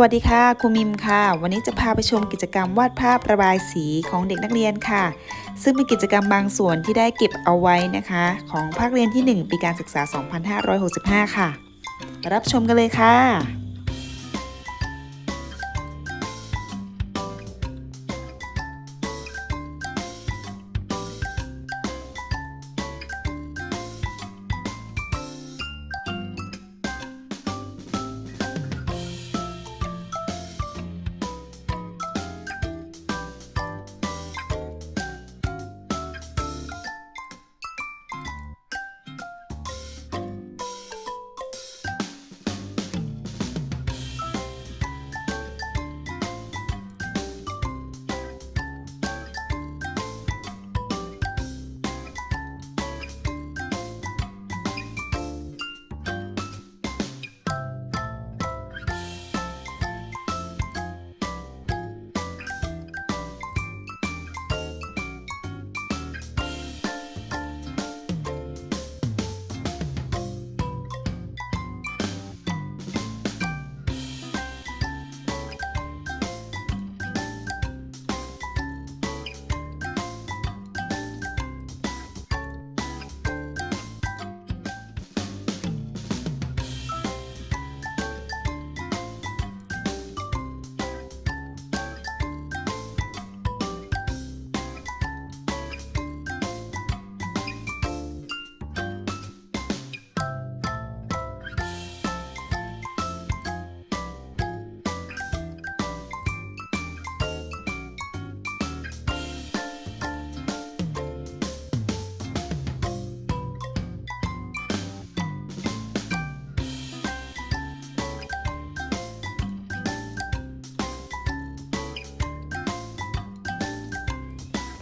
วัสดีค่ะครูมิมค่ะ วันนี้จะพาไปชมกิจกรรมวาดภาพระบายสีของเด็กนักเรียนค่ะ ซึ่งเป็นกิจกรรมบางส่วนที่ได้เก็บเอาไว้นะคะ ของภาคเรียนที่ 1 ปีการศึกษา 2565 ค่ะ รับชมกันเลยค่ะ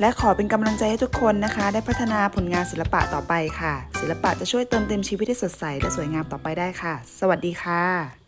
และขอเป็นกำลังใจให้ทุกคนนะคะ ได้พัฒนาผลงานศิลปะต่อไปค่ะ ศิลปะจะช่วยเติมเต็มชีวิตให้สดใสและสวยงามต่อไปได้ค่ะ สวัสดีค่ะ